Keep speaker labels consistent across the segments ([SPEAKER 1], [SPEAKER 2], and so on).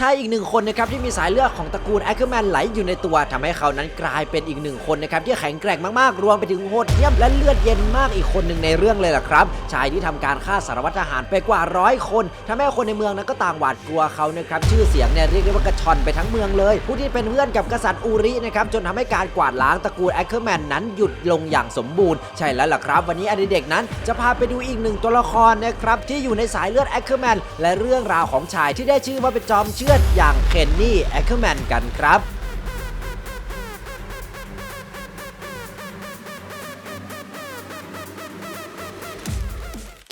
[SPEAKER 1] ชายอีกหนึ่งคนนะครับที่มีสายเลือดของตระกูลแอคเคอร์แมนไหลอยู่ในตัวทำให้เขานั้นกลายเป็นอีกหนึ่งคนนะครับที่แข็งแกร่งมากๆ รวมไปถึงโหดเยี่ยมและเลือดเย็นมากอีกคนหนึ่งในเรื่องเลยล่ะครับ ชายที่ทำการฆ่าสารวัตรทหารไปกว่าร้อยคนทำให้คนในเมืองนั้นก็ต่างหวาดกลัวเขานะครับชื่อเสียงเนี่ยเรียกได้ว่ากระชอนไปทั้งเมืองเลย ผู้ที่เป็นเพื่อนกับกษัตริย์อูรินะครับจนทำให้การกวาดล้างตระกูลแอคเคอร์แมนนั้นหยุดลงอย่างสมบูรณ์ใช่แล้วล่ะครับ วันนี้อดิเด็กนั้นจะพาไปดูอีกหนึ่งตัวละครนะครับที่อยู่ในสายเลือดแอคเคอร์แมนและเรื่องราวของชายที่ได้ชื่อว่าเป็นจอมเชือดอย่างเคนนี่แอคเคอร์แมนกันครับ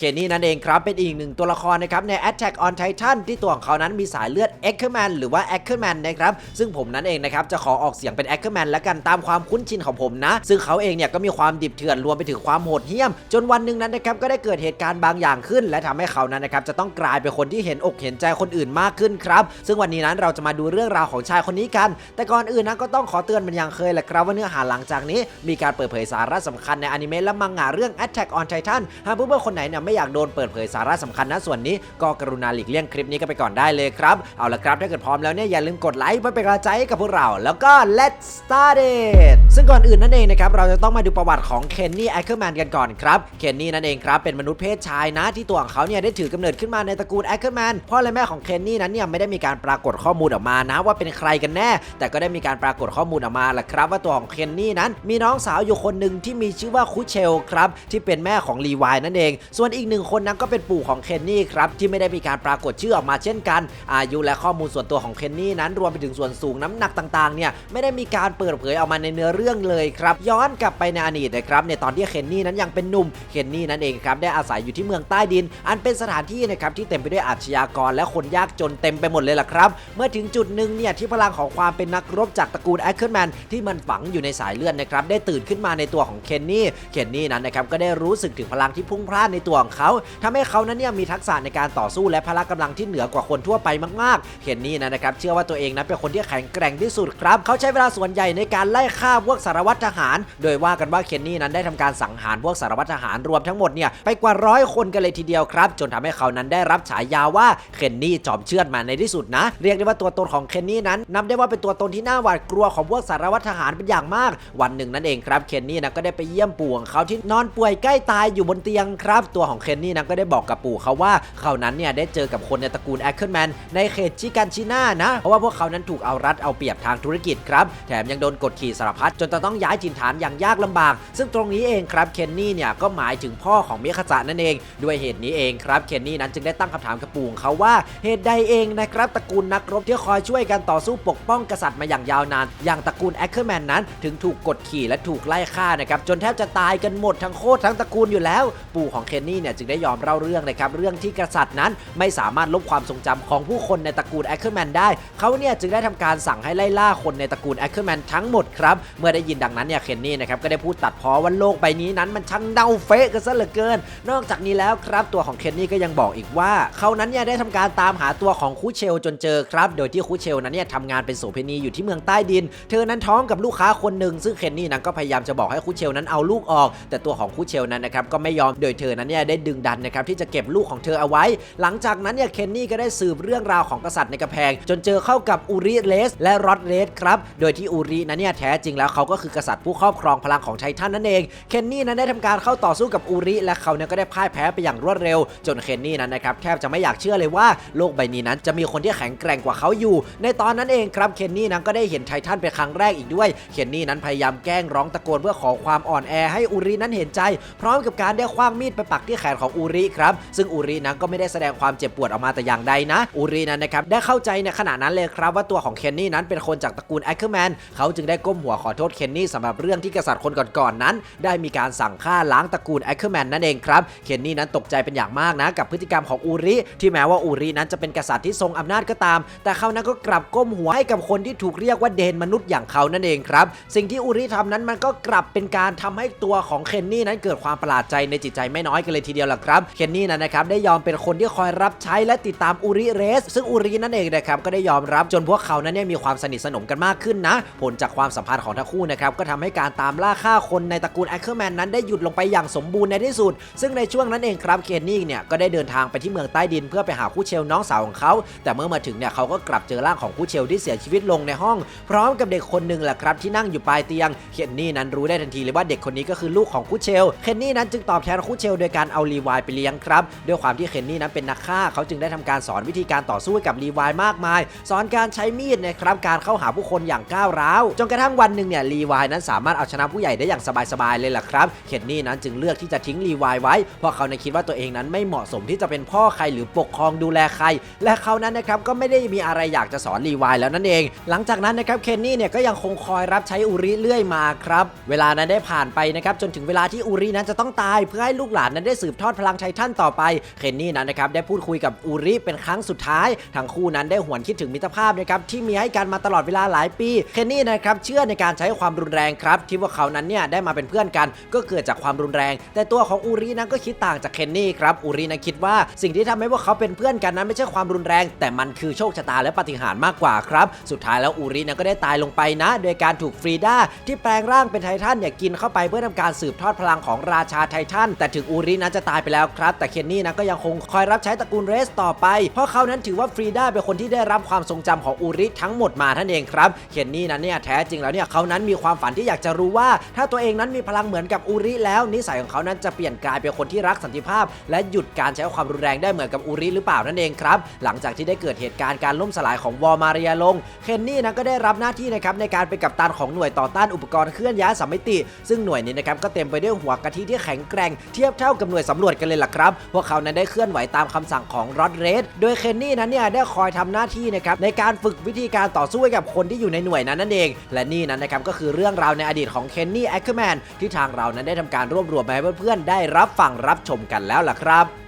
[SPEAKER 1] คนนี่นั่นเองครับ เป็นอีกหนึ่งตัวละครนะครับใน Attack on Titan ที่ตัวของเขานั้นมีสายเลือด e c k e r m a n หรือว่า e c k e r m a n นะครับ ซึ่งผมนั้นเองนะครับจะขอออกเสียงเป็น e c k e r m a n แล้วกันตามความคุ้นชินของผมนะ ซึ่งเขาเองเนี่ยก็มีความดิบเถื่อนรวมไปถึงความโหดเหี้ยม จนวันหนึ่งนั้นนะครับก็ได้เกิดเหตุการณ์บางอย่างขึ้น และทำให้เขานั้นนะครับจะต้องกลายเป็นคนที่เห็นอกเห็นใจคนอื่นมากขึ้นครับ ซึ่งวันนี้นั้นเราจะมาดูเรื่องราวของชายคนนี้กัน แต่ก่อนอื่นนะก็ต้องขอเตือนมันอย่างเคยแหละครับว่าเนื้อหาหลังจากนี้ มีการเปิดเผยสาระสำคัญในอนิเมะและมังงะเรื่อง Attack on Titan หากเพื่อนๆคนไหนเนี่ยไม่อยากโดนเปิดเผยสาระสำคัญนะส่วนนี้ก็กรุณาหลีกเลี่ยงคลิปนี้กันไปก่อนได้เลยครับเอาละครับถ้าเกิดพร้อมแล้วเนี่ยอย่าลืมกดไลค์เพื่อเป็นกำลังใจให้กับพวกเรา แล้วก็ let's start it ซึ่งก่อนอื่นนั่นเองนะครับเราจะต้องมาดูประวัติของเคนนี่แอคเคอร์แมนกันก่อนครับเคนนี่นั่นเองครับเป็นมนุษย์เพศชายนะที่ตัวของเขาเนี่ยได้ถือกำเนิดขึ้นมาในตระกูลแอคเคอร์แมนพ่อและแม่ของเคนนี่นั้นเนี่ยไม่ได้มีการปรากฏข้อมูลออกมานะว่าเป็นใครกันแน่ แต่ก็ได้มีการปรากฏข้อมูลออกมาแหละครับ ว่าตัวของเคนนี่นั้น มีน้องสาวอยู่คนหนึ่งที่มีชื่อว่าคุเชลครับที่เป็นแม่ของลีวายนั่นเอง ส่วนอีกหนึ่งคนนั้นก็เป็นปู่ของเคนนี่ครับที่ไม่ได้มีการปรากฏชื่อออกมาเช่นกัน อายุและข้อมูลส่วนตัวของเคนนี่นั้นรวมไปถึงส่วนสูงน้ำหนักต่างๆเนี่ยไม่ได้มีการเปิดเผยออกมาในเนื้อเรื่องเลยครับย้อนกลับไปในอดีตนะครับในตอนที่เคนนี่นั้นยังเป็นหนุ่มเคนนี่นั่นเองครับได้อาศัยอยู่ที่เมืองใต้ดิน อันเป็นสถานที่นะครับที่เต็มไปด้วยอาชญากรและคนยากจนเต็มไปหมดเลยล่ะครับ เมื่อถึงจุดหนึ่งเนี่ยที่พลังของความเป็นนักรบจากตระกูลแอคเคิลแมนที่มันฝังอยู่ในสายเลือดนะครับได้ตื่นขึ้นมาในตัวของเคนนี่เคนนี่นั้นนะครับก็ได้รู้สึกถึงพลังที่พุ่งพล่านในตัวของเขาทำให้เขานั้นเนี่ยมีทักษะในการต่อสู้และพละกำลังที่เหนือกว่าคนทั่วไปมากๆ เคนนี่นะครับเชื่อว่าตัวเองนั้นเป็นคนที่แข็งแกร่งที่สุดครับ เขาใช้เวลาส่วนใหญ่ในการไล่ฆ่าพวกสารวัตรทหาร โดยว่ากันว่าเคนนี่นั้นได้ทำการสังหารพวกสารวัตรทหารรวมทั้งหมดเนี่ยไปกว่าร้อยคนกันเลยทีเดียวครับ จนทำให้เขานั้นได้รับฉายาว่าเคนนี่จอมเชือดมาในที่สุดนะ เรียกได้ว่าตัวตนของเคนนี่นั้น นับได้ว่าเป็นตัวตนที่น่าหวาดกลัวของพวกสารวัตรทหารเป็นอย่างมาก วันหนึ่งนั่นเองครับเคนนี่นะก็ได้ไปเยี่ยมปู่ของเขาที่นอนป่วยใกล้ตายอยู่บนเตียงครับ ตัวของเคนนี่นะก็ได้บอกกับปู่เขาว่าเขานั้นเนี่ยได้เจอกับคนในตระกูลแอคเคิลแมนในเขตชิกันชิน่านะ เพราะว่าพวกเขานั้นถูกเอารัดเอาเปรียบทางธุรกิจครับ แถมยังโดนกดขี่สารพัดจนต้องย้ายถิ่นฐานอย่างยากลำบาก ซึ่งตรงนี้เองครับเคนนี่เนี่ยก็หมายถึงพ่อของเมียขจะนั่นเอง ด้วยเหตุนี้เองครับเคนนี่นั้นจึงได้ตั้งคำถามกับปู่ของเขาว่าเหตุใดเองนะครับตระกูลนักรบที่คอยช่วยกันต่อสู้ปกป้องกษัตริย์มาอย่างยาวนาน อย่างตระกูลแอคเคอร์แมนนั้น ถึงถูกกดขี่และถูกไล่ฆ่านะครับจนแทบจะตายกันหมดทั้งโคตรทั้งตระกูลอยู่แล้ว ปู่ของเคนนี่เนี่ยจึงได้ยอมเล่าเรื่องนะครับเรื่องที่กษัตริย์นั้นไม่สามารถลบความทรงจำของผู้คนในตระกูลแอคเคอร์แมนได้เขาเนี่ยจึงได้ทำการสั่งให้ไล่ล่าคนในตระกูลแอคเคอร์แมนทั้งหมดครับเมื่อได้ยินดังนั้นเนี่ยเคนนี่นะครับก็ได้พูดตัดพ้อว่าโลกใบนี้นั้นมันช่างเน่าเฟะกันซะเหลือเกิน นอกจากนี้แล้วครับตัวของเคนนี่ก็ยังบอกอีกว่าเขานั้นเนี่ยได้ทำการตามหาตัวของคูเชลจนเจอครับ โดยที่คูเชลนั้นเนี่ยทำงานเป็นโสเภณีอยู่ที่เมืองใต้ดิน เธอนั้นท้องกับลูกค้าคนหนึ่งซึ่งเคนนี่นั้นก็พยายามจะบอกให้คูเชลนั้นเอาลูกออก แต่ตัวของคูเชลนั้นนะครับก็ไม่ยอมโดยเธอนั้นเนี่ยได้ดึงดันนะครับที่จะเก็บลูกของเธอเอาไว้ หลังจากนั้นเนี่ยเคนนี่ก็ได้สืบเรื่องราวของกษัตริย์ในกำแพง จนเจอเข้ากับอูริเลส และรอดเลสครับโดยที่อูรินั้นเนี่ยแท้จริงแล้วเขาก็คือกษัตริย์ผู้ครอบครองพลังของไททันนั่นเองเคนนี่นั้นได้ทำการเข้าต่อสู้กับอูริและเขาเนี่ยก็ได้พ่ายแพ้ไปอย่างรวดเร็ว จนเคนนี่นั้นนะครับแทบจะไม่อยากเชื่อเลยว่าโลกใบนี้นั้นจะมีคนที่แข็งแกร่งกว่าเขาอยู่ ในตอนนั้นเองครับเคนนี่นั้นก็ได้เห็นไททันเป็นครั้งแรกอีกด้วยเคนนี่นั้นพยายามแกล้งร้องตะโกนเพื่อขอความอ่อนแอให้อูรินั้นเห็นใจ พร้อมกับการได้คว้างมีดไปปักที่แขนของอูริครับซึ่งอูรินั้นก็ไม่ได้แสดงความเจ็บปวดออกมาแต่อย่างใดนะ อูรินั้นนะครับได้เข้าใจในขณะนั้นเลยครับว่าตัวของเคนนี่นั้นเป็นคนจากตระกูลแอคเคอร์แมนเขาจึงได้ก้มหัวขอโทษเคนนี่สำหรับเรื่องที่กษัตริย์คนก่อนๆนั้น ได้มีการสั่งฆ่าล้างตระกูลแอคเคอร์แมนนั่นเองครับเคนนี่นั้นตกใจเป็นอย่างมากนะกับพฤติกรรมของอูริที่แม้ว่าอูรินั้นจะเป็นกษัตริย์ที่ทรงอำนาจก็ตาม แต่เขานั้นก็กลับก้มหัวให้กับคนที่ถูกเรียกว่าเดนมนุษย์อย่างเขานั่นเองครับสิ่งที่อูริทำนั้นมันก็กลับเป็นการทำให้ตัวของเคนนี่นั้นเกิดความประหลาดใจในจิตใจไม่น้อยกันเลยทีเดียวล่ะครับเคนนี่นั้นนะครับได้ยอมเป็นคนที่คอยรับใช้และติดตามอูริเรส ซึ่งอูรินั่นเองนะครับก็ได้ยอมรับจนพวกเขานั้นเนี่ยมีความสนิทสนมกันมากขึ้นนะ ผลจากความสัมพันธ์ของทั้งคู่นะครับก็ทำให้การตามล่าฆ่าคนในตระกูลแอคเคอร์แมนนั้นได้หยุดลงไปอย่างสมบูรณ์ในที่สุด ซึ่งในช่วงนั้นเองครับเคนนี่เนี่ยก็ได้เดินทางไปที่เมืองใต้ดิน เพื่อไปหาคู่เชลน้องสาวของเขา แต่เมื่อมาถึงเนี่ยเขาก็กลับเจอร่างของคู่เชลที่เสียชีวิตลงในห้อง พร้อมกับเด็กคนหนึ่งแหละครับที่นั่งอยู่ปลายเตียงเคนนี่นั้นรู้ได้ทันทีเลยว่าเด็กคนนี้ก็คือลูกของคู่เชลเคนนี่นั้นจึงตอบแทนคู่เชลโดยการเอาลีวายไปเลี้ยงครับ ด้วยความที่เคนนี่นั้นเป็นนักฆ่า เขาจึงได้ทำการสอนวิธีการต่อสู้กับลีวายมากมาย สอนการใช้มีดนะครับการเข้าหาผู้คนอย่างก้าวร้าว จนกระทั่งวันหนึ่งเนี่ยลีวายนั้นสามารถเอาชนะผู้ใหญ่ได้อย่างสบายๆเลยล่ะครับเคนนี่นั้นจึงเลือกที่จะทิ้งลีวายไว้เพราะเขาในคิดว่าตัวเองนั้นไม่เหมาะสมที่จะเป็นพ่อใครหรือปกครองดูแลใคร และเขานั้นนะครับก็ไม่ได้มีอะไรอยากจะสอนลีวายแล้วนั่นเอง หลังจากนั้นนะครับเคนนี่เนี่ยก็ยังคงคอยรับใช้อูริเรื่อยมาครับ เวลานั้นได้ผ่านไปนะครับจนถึงเวลาที่อูรินั้นจะต้องตายเพื่อให้ลูกหลานนั้นได้สืบทอดพลังไททันต่อไป เคนนี่นั้นนะครับได้พูดคุยกับอูริเป็นครั้งสุดท้าย ทั้งคู่นั้นได้หวนคิดถึงมิตรภาพนะครับที่มีให้กันมาตลอดเวลาหลายปี เคนนี่นะครับเชื่อในการใช้ความรุนแรงครับที่ว่าเขานั้นเนี่ยได้มาเป็นเพื่อนกัน ก็เกิดจากความรุนแรง แต่ตัวของอูรินั้นก็คิดต่างจากเคนนี่ครับอูรินั้นคิดว่าสิ่งที่ทำให้พวกเขาเป็นเพื่อนกันนั้นไม่ใช่ความรุนแรง แต่มันคือโชคชะตาและปาฏิหาริย์มากกว่าครับ สุดท้ายแล้วอูรินั้นก็ได้ตายลงไปนะ โดยการถูกฟรีด้าที่แปลงร่างเป็นไททันเนี่ยกินเข้าไปเพื่อทำการสืบทอดพลังของราชาไททันแต่ถึงอูรินั้นจะตายไปแล้วครับ แต่เคนนี่นั้นก็ยังคงคอยรับใช้ตระกูลเรสต่อไป เพราะเขานั้นถือว่าฟรีด้าเป็นคนที่ได้รับความทรงจำของอูริทั้งหมดมาท่านเองครับ เคนนี่นั้นเนี่ยแท้จริงแล้วเนี่ยเขานั้นมีความฝันที่อยากจะรู้ว่า ถ้าตัวเองนั้นมีพลังเหมือนกับอูริแล้ว นิสัยของเขานั้นจะเปลี่ยนกลายเป็นคนที่รักสันติภาพ และหยุดการใช้ความรุนแรงได้เหมือนกับอูริหรือเปล่านั่นเองครับหลังจากที่ได้เกิดเหตุการณ์การล่มสลายของวอมาเรียลงเคนนี่นั้นก็ได้รับหน้าที่นะครับในการเป็นกัปตันของหน่วยต่อต้านอุปกรณ์เคลื่อนย้ายสมมิติ ซึ่งหน่วยนี้นะครับก็เต็มไปด้วยหัวกะทิที่แข็งแกร่งเทียบเท่ากับหน่วยสำรวจกันเลยล่ะครับ พวกเขานั้นได้เคลื่อนไหวตามคำสั่งของรอดเรดโดยเคนนี่นั้นเนี่ยได้คอยทำหน้าที่นะครับในการฝึกวิธีการต่อสู้กับคนที่อยู่ในหน่วยนั้นนั่นเอง และนี่นั้นนะครับก็คือเรื่องราวในอดีตของเคนนี่แอคเคอร์แมนที่ทางเรานั้นได้ทำการรวบรวมมาให้เพื่อนๆได้รับฟังรับชมกันแล้วล่ะครับ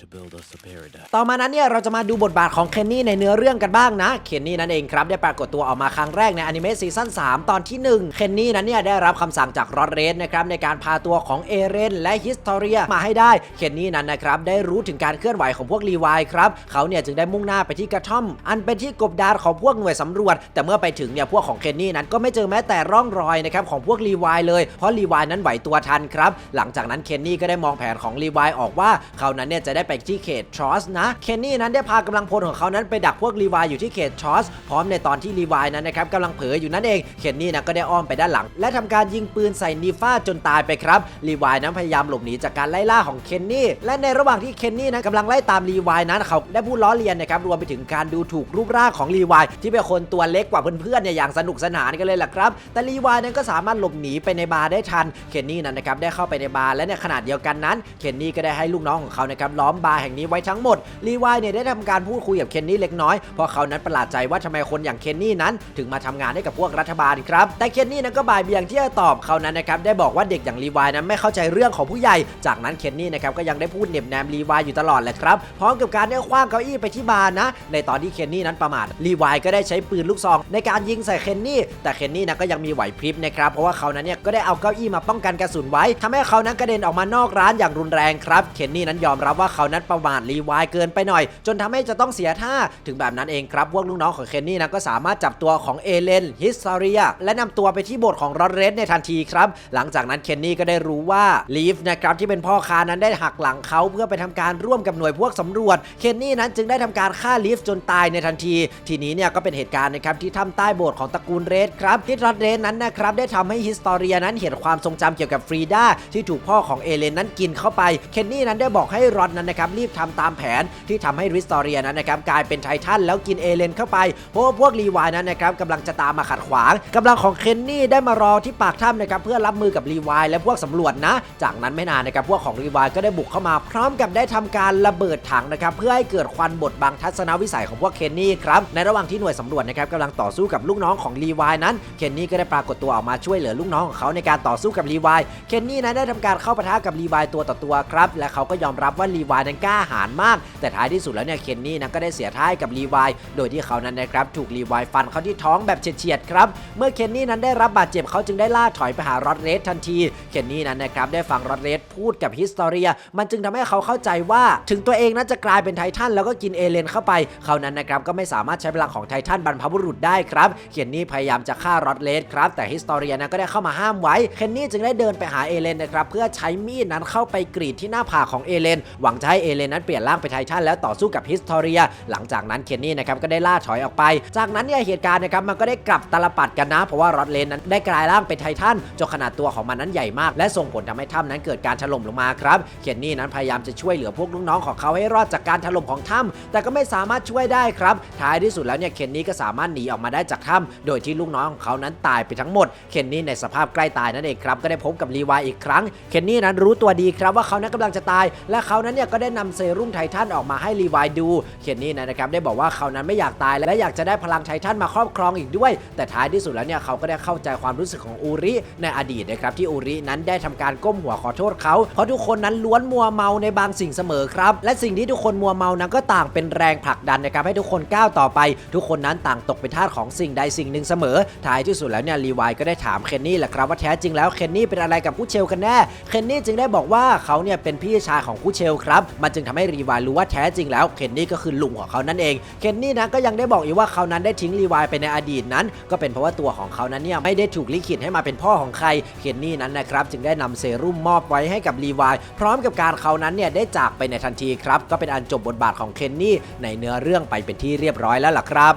[SPEAKER 2] to build us a paradise.
[SPEAKER 1] ต่อมานั้นเนี่ยเราจะมาดูบทบาทของเคนนี่ในเนื้อเรื่องกันบ้างนะ เคนนี่นั่นเองครับ ได้ปรากฏตัวออกมาครั้งแรกในอนิเมะซีซั่น3 ตอนที่ 1 เคนนี่นั้นเนี่ยได้รับคำสั่งจากรอดเรสนะครับในการพาตัวของเอเรนและฮิสตอเรียมาให้ได้ เคนนี่นั้นนะครับได้รู้ถึงการเคลื่อนไหวของพวกรีวายครับ เขาเนี่ยจึงได้มุ่งหน้าไปที่กระท่อม อันเป็นที่กบดานของพวกหน่วยสำรวจ แต่เมื่อไปถึงเนี่ยพวกของเคนนี่นั้นก็ไม่เจอแม้แต่ร่องรอยนะครับของพวกรีวายเลย เพราะรีวายนั้นไหวตัวทันครับ หลังจากนั้นเคนนี่ก็ได้มองแผนของรีวายออกว่าเขานั้นเนี่ยจะได้ไปที่เขตทรอสนะเคนนี่นั้นได้พากำลังพลของเขานั้นไปดักพวกรีวายอยู่ที่เขตทรอสพร้อมในตอนที่รีวายนั้นนะครับกำลังเผลออยู่นั่นเองเคนนี่นะก็ได้อ้อมไปด้านหลัง และทำการยิงปืนใส่นีฟ้าจนตายไปครับรีวายนั้นพยายามหลบหนีจากการไล่ล่าของเคนนี่และในระหว่างที่เคนนี่นั้นกำลังไล่ตามรีวายนั้นเขาได้พูดล้อเลียนนะครับรวมไปถึงการดูถูกรูปร่างของรีวายที่เป็นคนตัวเล็กกว่าเพื่อนๆเนี่ยอย่างสนุกสนานกันเลยล่ะครับ แต่รีวายนั้นก็สามารถหลบหนีไปในบาร์ได้ทันเคนนี่นั้นนะครับได้เข้าไปในบาร์และในขณะเดียวกันนั้นเคนนี่ก็ได้ให้ลูกน้องของเขานะครับล้อมบาร์แห่งนี้ไว้ทั้งหมดรีวายเนี่ยได้ทำการพูดคุยกับเคนนี่เล็กน้อยเพราะเขานั้นประหลาดใจว่าทำไมคนอย่างเคนนี่นั้น ถึงมาทำงานให้กับพวกรัฐบาลครับแต่เคนนี่นั้นก็บ่ายเบี่ยงที่จะตอบเขานั้นนะครับได้บอกว่าเด็กอย่างรีวายนั้นไม่เข้าใจเรื่องของผู้ใหญ่ จากนั้นเคนนี่นะครับก็ยังได้พูดเหน็บแนมรีวายอยู่ตลอดแหละครับพร้อมกับการได้คว้างเก้าอี้ไปที่บาร์นะ ในตอนที่เคนนี่นั้นประมาทรีวายก็ได้ใช้ปืนลูกซอง ในการยิงใส่เคนนี่แต่เคนนี่นะก็ยังมีไหวพริบนะครับเพราะว่าเขานั้นเนี่ยก็ได้เอาเก้าอี้มาป้องกันกระสุนไว้ทำให้เขานั้นกระเด็นออกมานอกร้านอย่างรุนแรงครับเคนนี่นั้นยอมรับว่าเขานั้นประมาทรีวายเกินไปหน่อย จนทำให้จะต้องเสียท่าถึงแบบนั้นเองครับพวกลูกน้องของเคนนี่นะก็สามารถจับตัวของเอเลนฮิสซาเรียและนำตัวไปที่โบสถ์ของรอดเรสในทันทีครับ หลังจากนั้นเคนนี่ก็ได้รู้ว่าลีฟนะครับที่เป็นพ่อค้านั้นได้หักหลังเขาเพื่อไปทำการร่วมกับหน่วยพวกสำรวจเคนนี่นั้นจึงได้ทำการฆ่าลีฟจนตายในทันที ทีนี้เนี่ยก็เป็นเหตุการณ์นะครับที่ถ้ำใต้โบสถ์ของตระกูลเรสครับที่รอดเรสนั้นนะครับได้ทำให้ฮิสตอเรียนั้นเห็นความทรงจำเกี่ยวกับฟรีดาที่ถูกพ่อของเอเลนนั้นกินเข้าไปเคนนี่นั้นได้บอกให้รอดนั้นนะครับรีบทำตามแผนที่ทำให้ริสตอเรียนั้นนะครับกลายเป็นไททันแล้วกินเอเลนเข้าไปเพราะว่าพวกรีวายนั้นนะครับกำลังจะตามมาขัดขวางกำลังของเคนนี่ได้มารอที่ปากถ้ำนะครับเพื่อรับมือกับรีวายและพวกสำรวจนะ จากนั้นไม่นานนะครับพวกของรีวายก็ได้บุกเข้ามาพร้อมกับได้ทำการระเบิดถังนะครับเพื่อให้เกิดควันบดบังทัศนวิสัยของพวกเคนนี่ครับในระหว่างที่หน่วยสำรวจนะครับกำลังต่อสู้กับลูกน้องของรีวายนั้นเคนนี่ก็ได้ปรากฏตัวออกมาช่วยเหลือลูกน้องของเขาในการต่อสู้กับรีวายเคนนี่นั้นได้ทำการเข้าปะทะกับรีวายตัวต่อตัวครับและเขาก็ยอมรับว่ารีวายนั้นกล้าหาญมาก แต่ท้ายที่สุดแล้วเนี่ยเคนนี่นั้นก็ได้เสียท้ายกับรีวายโดยที่เขานั้นนะครับถูกรีวายฟันเข้าที่ท้องแบบเฉียดๆครับเมื่อเคนนี่นั้นได้รับบาดเจ็บเขาจึงได้ล่าถอยไปหารอดเรสทันที เคนนี่นั้นนะครับได้ฟังรอดเรสพูดกับฮิสตอเรีย มันจึงทำให้เขาเข้าใจว่า ถึงตัวเองนั้นจะกลายเป็นไททันแล้วก็กินเอเลนเข้าไปเขานั้นนะครับก็ไม่สามารถใช้พลังของไททันบรรพบุรุษได้ครับเคนนี่พยายามจะฆ่ารอดเรสครับแต่ฮิสตอเรียนั้นก็ได้เข้ามาห้ามไว้เคนนี่จึงได้เดินไปหาเอเลนนะครับเพื่อใช้มีดนั้นเข้าไปกรีดที่หน้าผากของเอเลนหวังจะให้เอเลนนั้นเปลี่ยนร่างเป็นไททันแล้วต่อสู้กับฮิสตอเรีย หลังจากนั้นเคนนี่นะครับก็ได้ล่าถอยออกไป จากนั้นเนี่ยเหตุการณ์นะครับมันก็ได้กลับตลปัดกันนะ เพราะว่ารอดเลนนั้นได้กลายร่างเป็นไททันจนขนาดตัวของมันนั้นใหญ่มาก และส่งผลทำให้ถ้ำนั้นเกิดการถล่มลงมาครับเคนนี่นั้นพยายามจะช่วยเหลือพวกลูกน้องของเขาให้รอดจากการถล่มของถ้ำแต่ก็ไม่สามารถช่วยได้ครับท้ายที่สุดแล้วเนี่ยเคนนี่ก็สามารถหนีออกมาได้จากถ้ำโดยที่ลูกน้องของเขานั้นตายไปทั้งหมดเคนนี่ในสภาพใกล้ตายนั่นเองครับก็ได้พบกับลีวายอีกครั้งเคนนี่นั้นรู้ตัวดีครับว่าเขานั้นกำลังจะตาย และเขานั้นเนี่ยก็ได้นำเซรุ่มไททันออกมาให้ลีวายดูเคนนี่นะครับได้บอกว่าเขานั้นไม่อยากตายและอยากจะได้พลังไททันมาครอบครองอีกด้วย แต่ท้ายที่สุดแล้วเนี่ยเขาก็ได้เข้าใจความรู้สึกของอูริในอดีตนะครับที่อูรินั้นได้ทำการก้มหัวขอโทษเขาเพราะทุกคนนั้นล้วนมัวเมาในบางสิ่งเสมอครับ และสิ่งที่ทุกคนมัวเมานั้นก็ต่างเป็นแรงผลักดันนะครับให้ทุกคนก้าวต่อไป ทุกคนนั้นต่างตกเป็นทาสของสิ่งใดสิ่งหนึ่งเสมอ ท้ายที่สุดแล้วเนี่ยลีวายก็ได้ถามเคนนี่แหละครับว่าแท้จริงแล้วเคนนี่เป็นอะไรกับคูเชลกันแน่ เคนนี่จึงได้บอกว่าเขาเนี่ยเป็นพี่ชายของคูเชลครับมันจึงทำให้รีวายรู้ว่าแท้จริงแล้วเคนนี่ก็คือลุงของเขานั่นเองเคนนี่นะก็ยังได้บอกอีกว่าเขานั้นได้ทิ้งรีวายไปในอดีตนั้น ก็เป็นเพราะว่าตัวของเขานั้นเนี่ยไม่ได้ถูกลิขิตให้มาเป็นพ่อของใครเคนนี่นั้นนะครับจึงได้นำเซรุ่มมอบไว้ให้กับรีวายพร้อมกับการเขานั้นเนี่ยได้จากไปในทันทีครับก็เป็นอันจบบทบาทของเคนนี่ในเนื้อเรื่องไปเป็นที่เรียบร้อยแล้วล่ะครับ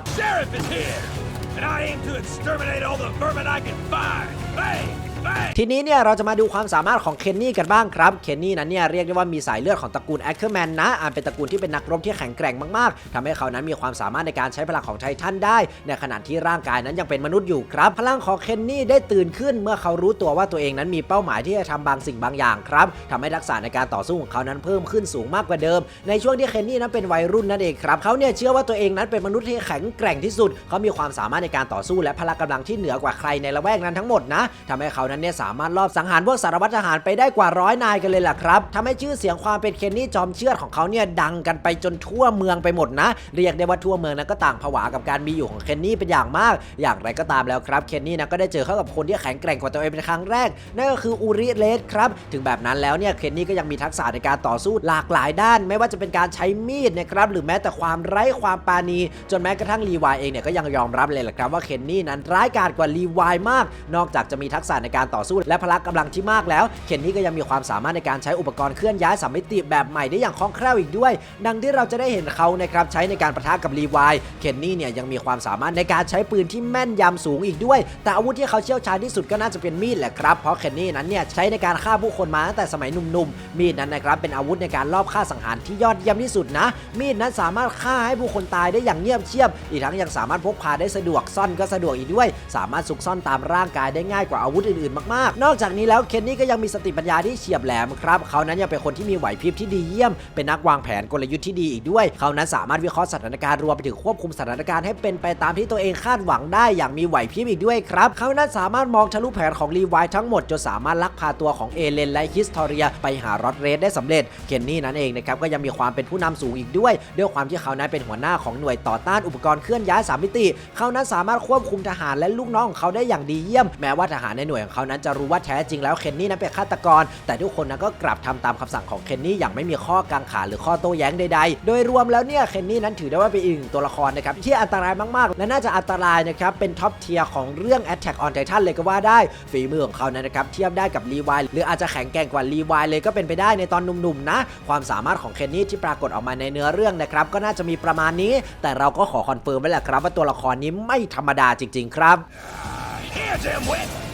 [SPEAKER 3] and I aim to exterminate all the vermin I can find. Bang!
[SPEAKER 1] ทีนี้เนี่ยเราจะมาดูความสามารถของเคนนี่กันบ้างครับ เคนนี่นั้นเนี่ยเรียกได้ว่ามีสายเลือดของตระกูลแอคเคอร์แมนนะอันเป็นตระกูลที่เป็นนักรบที่แข็งแกร่งมากๆทำให้เขานั้นมีความสามารถในการใช้พลังของไททันได้ ในขณะที่ร่างกายนั้นยังเป็นมนุษย์อยู่ครับ พลังของเคนนี่ได้ตื่นขึ้นเมื่อเขารู้ตัวว่าตัวเองนั้นมีเป้าหมายที่จะทำบางสิ่งบางอย่างครับทำให้ทักษะในการต่อสู้ของเขานั้นเพิ่มขึ้นสูงมากกว่าเดิม ในช่วงที่เคนนี่นั้นเป็นวัยรุ่นนั่นเองครับเขาเนี่ยเชื่อว่าตัวเองนั้นเป็นมนุษย์ที่แข็งแกร่งที่สุด เขามีความสามารถในการต่อสู้และพละกำลังที่เหนือกว่าใครในละแวกนั้นทั้งหมดนะทำให้เขานั้นเนี่ยสามารถลอบสังหารพวกสารวัตรทหารไปได้กว่าร้อยนายกันเลยล่ะครับทำให้ชื่อเสียงความเป็นเคนนี่จอมเชื่อดของเขาเนี่ยดังกันไปจนทั่วเมืองไปหมดนะ เรียกได้ว่าทั่วเมืองนั้นก็ต่างผวากับการมีอยู่ของเคนนี่เป็นอย่างมาก อย่างไรก็ตามแล้วครับเคนนี่นะก็ได้เจอเข้ากับคนที่แข็งแกร่งกว่าตัวเองเป็นครั้งแรกนั่นก็คืออูริเลสครับถึงแบบนั้นแล้วเนี่ยเคนนี่ก็ยังมีทักษะในการต่อสู้หลากหลายด้าน ไม่ว่าจะเป็นการใช้มีดนะครับหรือแม้แต่ความไร้ความปราณี จนแม้กระทั่งรีวายเองเนี่ยก็ยังยอมรับเลยแหละครับว่าเคนนี่นั้นร้ายกาจกว่ารีวายมาก นอกจากจะมีทักษะในการต่อสู้และพละกำลังที่มากแล้ว เคนนี่ก็ยังมีความสามารถในการใช้อุปกรณ์เคลื่อนย้ายสามมิติแบบใหม่ได้อย่างคล่องแคล่วอีกด้วย ดังที่เราจะได้เห็นเขานะครับใช้ในการประทะกับรีวายเคนนี่เนี่ยยังมีความสามารถในการใช้ปืนที่แม่นยำสูงอีกด้วย แต่อาวุธที่เขาเชี่ยวชาญที่สุดก็น่าจะเป็นมีดแหละครับ เพราะเคนนี่นั้นเนี่ยใช้ในการฆ่าผู้คนมาตั้งแต่สมัยหนุ่มๆ มีดนั้นนะครับเป็นอาวุธในการลอบฆ่าสังหารที่ยอดเยี่ยมที่สุดนะ มีดนั้นสามารถฆ่าให้ผู้คนตายได้อย่างเงียบเชียบ อีกทั้งยังสามารถพกพาได้สะดวกซ่อนก็สะดวกอีกด้วย สามารถซุกซ่อนตามร่างกายได้ง่ายกว่าอาวุธอื่นๆมากๆ นอกจากนี้แล้วเคนนี่ก็ยังมีสติปัญญาที่เฉียบแหลมครับเขานั้นยังเป็นคนที่มีไหวพริบที่ดีเยี่ยม เป็นนักวางแผนกลยุทธ์ที่ดีอีกด้วย เขานั้นสามารถวิเคราะห์สถานการณ์รวมไปถึงควบคุมสถานการณ์ให้เป็นไปตามที่ตัวเองคาดหวังได้อย่างมีไหวพริบอีกด้วยครับ เขานั้นสามารถมองทะลุแผนของรีไวท์ทั้งหมดจนสามารถลักพาตัวของเอเลนและฮิสทอเรียไปหารอดเรสได้สำเร็จ เคนนี่นั่นเองนะครับก็ยังมีความเป็นผู้นำสูงอีกด้วย ด้วยความที่เขานั้นเป็นหัวหน้าของหน่วยต่อต้านอุปกรณ์เคลื่อนย้ายสามมิติ เขานั้นสามารถควบคุมทหารและลูกน้องของเขาได้อย่างดีเยี่ยม แม้ว่าทหารในหน่วยของเขานั้นจะรู้ว่าแท้จริงแล้วเคนนี่นั้นเป็นฆาตกร แต่ทุกคนนั้นก็กลับทำตามคำสั่งของเคนนี่อย่างไม่มีข้อกังขาหรือข้อโต้แย้งใดๆ โดยรวมแล้วเนี่ยเคนนี่นั้นถือได้ว่าเป็นอีกหนึ่งตัวละครนะครับที่อันตรายมากๆ และน่าจะอันตรายนะครับเป็นท็อปเทียร์ของเรื่อง Attack on Titan เลยก็ว่าได้ฝีมือของเขานั้นนะครับเทียบได้กับรีวายหรืออาจจะแข็งแกร่งกว่ารีวายเลยก็เป็นไปได้ในตอนหนุ่มๆนะ ความสามารถของเคนนี่ที่ปรากฏออกมาในเนื้อเรื่องนะครับก็น่าจะมีประมาณนี้ แต่เราก็ขอคอนเฟิร์มไว้แหละครับว่าตัวละครนี้ไม่ธรรมดาจริง ๆ ครับ
[SPEAKER 3] Here's him with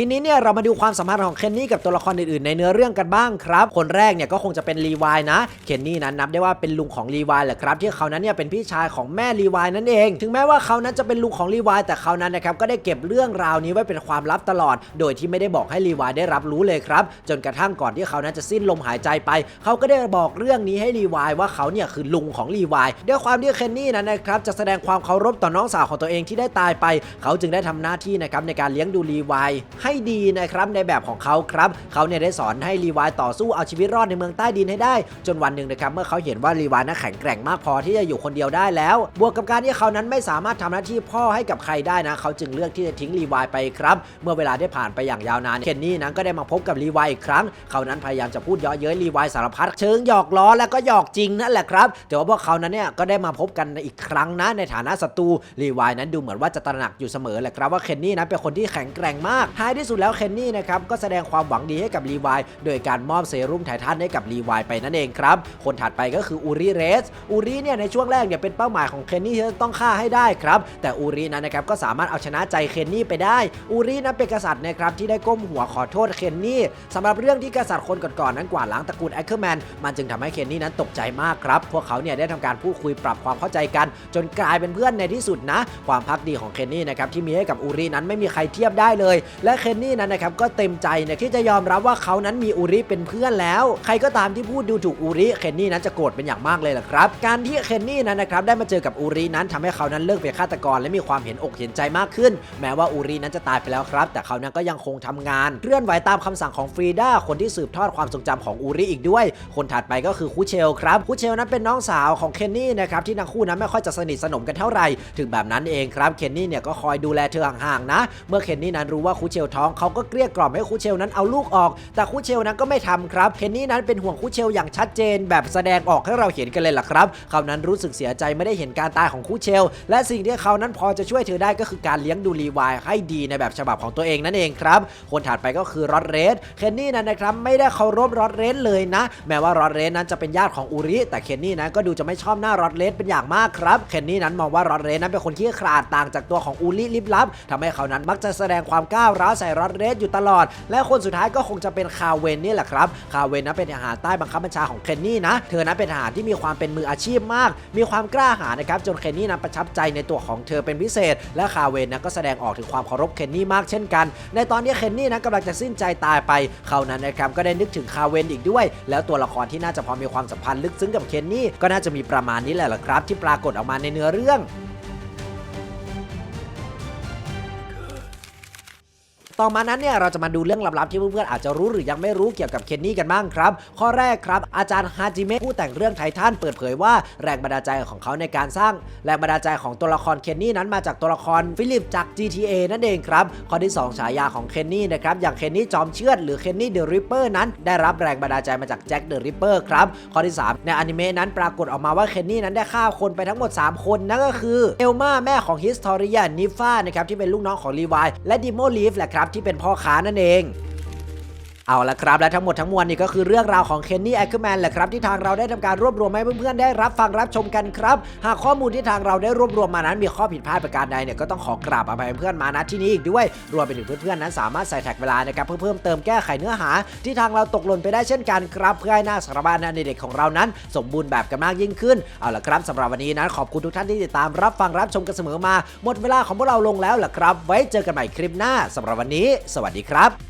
[SPEAKER 1] ทีนี้เนี่ยเรามาดูความสัมพันธ์ของเคนนี่กับตัวละครอื่นๆ ในเนื้อเรื่องกันบ้างครับ คนแรกเนี่ยก็คงจะเป็นรีวายนะ เคนนี่นั้นนับได้ว่าเป็นลุงของรีวายแหละครับ ที่เขานั้นเนี่ยเป็นพี่ชายของแม่รีวายนั่นเอง ถึงแม้ว่าเขานั้นจะเป็นลุงของรีวายแต่เขานั้นนะครับก็ได้เก็บเรื่องราวนี้ไว้เป็นความลับตลอด โดยที่ไม่ได้บอกให้รีวายได้รับรู้เลยครับ จนกระทั่งก่อนที่เขานั้นจะสิ้นลมหายใจไป เขาก็ได้บอกเรื่องนี้ให้รีวายว่าเขาเนี่ยคือลุงของรีวายด้วยความที่เคนนี่นั้นนะครับจะแสดงความเคารพต่อน้องสาวของตัวเองที่ได้ตายไป เขาจึงได้ทำหน้าที่นะครับในการเลี้ยงดูรีวายใให้ดีนะครับในแบบของเขาครับเขาเนี่ยได้สอนให้รีวายต่อสู้เอาชีวิตรอดในเมืองใต้ดินให้ได้ จนวันหนึ่งนะครับเมื่อเขาเห็นว่ารีวายนั้นแข็งแกร่งมากพอที่จะอยู่คนเดียวได้แล้ว บวกกับการที่เขานั้นไม่สามารถทำหน้าที่พ่อให้กับใครได้นะ เขาจึงเลือกที่จะทิ้งรีวายไปครับ เมื่อเวลาได้ผ่านไปอย่างยาวนานเคนนี่นั้นก็ได้มาพบกับรีวายอีกครั้ง เขานั้นพยายามจะพูดเยาะเย้ยรีวายสารพัดเชิงหยอกล้อแล้วก็หยอกจริงนั่นแหละครับแต่ว่าพวกเขานั้นเนี่ยก็ได้มาพบกันอีกครั้งนะในฐานะศัตรูรีวายนั้นดูเหมือนว่าจะตระหนักอยู่เสมอแหละครับว่าเคนนี่นั้นเป็นคนที่แข็งแกร่งมากท้ายที่สุดแล้วเคนนี่นะครับก็แสดงความหวังดีให้กับรีวายโดยการมอบเซรุ่มไททันให้กับรีวายไปนั่นเองครับ คนถัดไปก็คืออูริเรสอูริเนี่ยในช่วงแรกเนี่ยเป็นเป้าหมายของเคนนี่ที่ต้องฆ่าให้ได้ครับแต่อูรินั้นนะครับก็สามารถเอาชนะใจเคนนี่ไปได้อูรินั้นเป็นกษัตริย์นะครับที่ได้ก้มหัวขอโทษเคนนี่สำหรับเรื่องที่กษัตริย์คนก่อนๆนั้นกวาดล้างตระกูลแอคเคอร์แมนมันจึงทำให้เคนนี่นั้นตกใจมากครับพวกเขาเนี่ยได้ทำการพูดคุยปรับความเข้าใจกัน จนกลายเป็นเพื่อนในที่สุดนะ ความพักดีของเคนนี่นะครับที่มีให้กับอูรินั้นไม่มีใครเทียบได้เลย และเคนนี่นั้นนะครับก็เต็มใจเนี่ยที่จะยอมรับว่าเขานั้นมีอูริเป็นเพื่อนแล้ว ใครก็ตามที่พูดดูถูกอูริเคนนี่นั้นจะโกรธเป็นอย่างมากเลยล่ะครับการที่เคนนี่นั้นนะครับได้มาเจอกับอูรินั้นทำให้เขานั้นเลิกเป็นฆาตกรและมีความเห็นอกเห็นใจมากขึ้น แม้ว่าอูรินั้นจะตายไปแล้วครับ แต่เขานั้นก็ยังคงทำงานเคลื่อนไหวตามคำสั่งของฟรีด้าคนที่สืบทอดความทรงจำของอูริอีกด้วย คนถัดไปก็คือคูเชลครับคูเชลนั้นเป็นน้องสาวของเคนนี่นะครับที่ทั้งคู่นั้นไม่ค่อยจะสนิทสนมกันเท่าไหร่ถึงแบบนั้นเองครับเคนนี่เนี่ยก็คอยดูแลเธอห่างๆนะ เมื่อเคนนี่นั้นรู้ว่าคูเชลท้องเขาก็เกลี้ยกล่อมให้คูเชลนั้นเอาลูกออก แต่คูเชลนั้นก็ไม่ทำครับเคนนี่นั้นเป็นห่วงคูเชลอย่างชัดเจน แบบแสดงออกให้เราเห็นกันเลยล่ะครับเขานั้นรู้สึกเสียใจไม่ได้เห็นการตายของคูเชล และสิ่งที่เขานั้นพอจะช่วยเธอได้ก็คือการเลี้ยงดูรีวายให้ดีในแบบฉบับของตัวเองนั่นเองครับ คนถัดไปก็คือรอดเรสเคนนี่นั้นนะครับไม่ได้เคารพรอดเรสเลยนะ แม้ว่ารอดเรสนั้นจะเป็นญาติของอูริแต่เคนนี่นั้นก็ดูจะไม่ชอบหน้ารอดเรสเป็นอย่างมากครับเคนนี่นั้นมองว่ารอดเรสนั้นเป็นคนขี้ขลาดต่างจากตัวของอูริลิบลับทำให้เขานั้นมักจะแสดงความก้าวร้าวใส่รอดเรสอยู่ตลอด และคนสุดท้ายก็คงจะเป็นคาเวนนี่แหละครับ คาเวนนั้นเป็นทหารใต้บังคับบัญชาของเคนนี่นะ เธอนั้นเป็นทหารที่มีความเป็นมืออาชีพมาก มีความกล้าหาญนะครับจนเคนนี่นั้นประทับใจในตัวของเธอเป็นพิเศษ และคาเวนนั้นก็แสดงออกถึงความเคารพเคนนี่มากเช่นกัน ในตอนนี้เคนนี่นั้นกำลังจะสิ้นใจตายไป เขานั้นนะครับก็ได้นึกถึงคาเวนอีกด้วย แล้วตัวละครที่น่าจะพอมีความสัมพันธ์ลึกซึ้งกับเคนนี่ก็น่าจะมีประมาณนี้แหละล่ะครับ ที่ปรากฏออกมาในเนื้อเรื่อง ต่อมานั้นเนี่ยเราจะมาดูเรื่องลับๆที่เพื่อนๆอาจจะรู้หรือยังไม่รู้เกี่ยวกับเคนนี่กันบ้างครับ ข้อแรกครับ อาจารย์ฮาจิเมะผู้แต่งเรื่องไททันเปิดเผยว่าแรงบันดาลใจของเขาในการสร้างแรงบันดาลใจของตัวละครเคนนี่นั้นมาจากตัวละครฟิลิปจาก GTA นั่นเองครับ ข้อที่ 2 ฉายาของเคนนี่นะครับอย่างเคนนี่จอมเชือดหรือเคนนี่เดอะริปเปอร์นั้นได้รับแรงบันดาลใจมาจากแจ็คเดอะริปเปอร์ครับข้อที่ 3 ในอนิเมะนั้นปรากฏออกมาว่าเคนนี่นั้นได้ฆ่าคนไปทั้งหมด 3 คนนั่นก็คือเอลมาแม่ของฮิสตอริยานิฟ้านะครับที่เป็นลูกน้องของลีวายและดิโมลีฟแหละครับที่เป็นพ่อค้านั่นเอง เอาละครับและทั้งหมดทั้งมวลนี่ก็คือเรื่องราวของเคนนี่แอคเคอร์แมนแหละครับที่ทางเราได้ทำการรวบรวมให้เพื่อนๆได้รับฟังรับชมกันครับ หากข้อมูลที่ทางเราได้รวบรวมมานั้นมีข้อผิดพลาดประการใดเนี่ยก็ต้องขอกราบอภัยเพื่อนมาณที่นี้อีกด้วย รวมไปถึงเพื่อนๆนั้นสามารถใส่แท็กเวลานะครับเพื่อเพิ่มเติมแก้ไขเนื้อหา ที่ทางเราตกหล่นไปได้เช่นกันครับเพื่อให้หน้าสารบัญในเด็กของเรานั้น สมบูรณ์แบบกันมากยิ่งขึ้นเอาละครับสำหรับวันนี้นั้นขอบคุณทุกท่านที่ติดตามรับฟังรับชมกันเสมอมา หมดเวลาของพวกเราลงแล้วล่ะครับ ไว้เจอกันใหม่คลิปหน้าสำหรับวันนี้ สวัสดีครับ